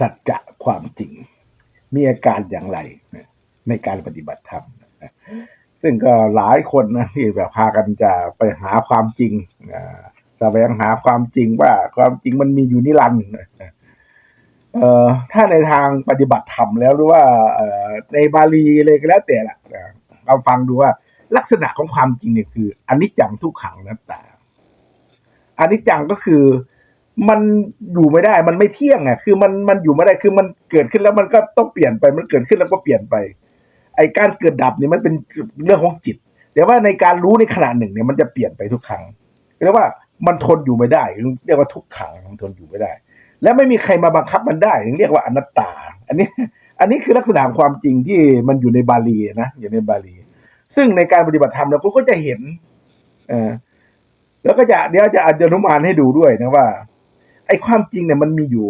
สัจจะความจริง มีอาการอย่างไรในการปฏิบัติธรรมซึ่งก็หลายคนนะที่แบบพากันจะไปหาความจริงอ่าแสวงหาความจริงว่าความจริงมันมีอยู่นิรันดร์เอ่อถ้าในทางปฏิบัติธรรมแล้วหรือว่าในบาลีเลยก็แล้วแต่ละเราฟังดูว่าลักษณะของความจริงเนี่ยคืออนิจจังทุกขังนัตตาอนิจจังก็คือ มันอยู่ไม่ได้ มันไม่เที่ยงอะ คือมันมันอยู่ไม่ได้ คือมันเกิดขึ้นแล้วมันก็ต้องเปลี่ยนไป มันเกิดขึ้นแล้วก็เปลี่ยนไป ไอการเกิดดับนี่มันเป็นเรื่องของจิต แต่ว่าในการรู้ในขณะหนึ่งเนี่ยมันจะเปลี่ยนไปทุกครั้งเรียกว่ามันทนอยู่ไม่ได้ เรียกว่าทุกขังมันทนอยู่ไม่ได้ และไม่มีใครมาบังคับมันได้เรียกว่าอนัตตา อันนี้ อันนี้คือลักษณะความจริงที่มันอยู่ในบาลีนะ อยู่ในบาลี ซึ่งในการปฏิบัติธรรมเราก็จะเห็น เออแล้วก็จะเดี๋ยวจะอาจจะนุมานให้ดูด้วยนะว่า ไอ้ความจริงเนี่ยมันมีอยู่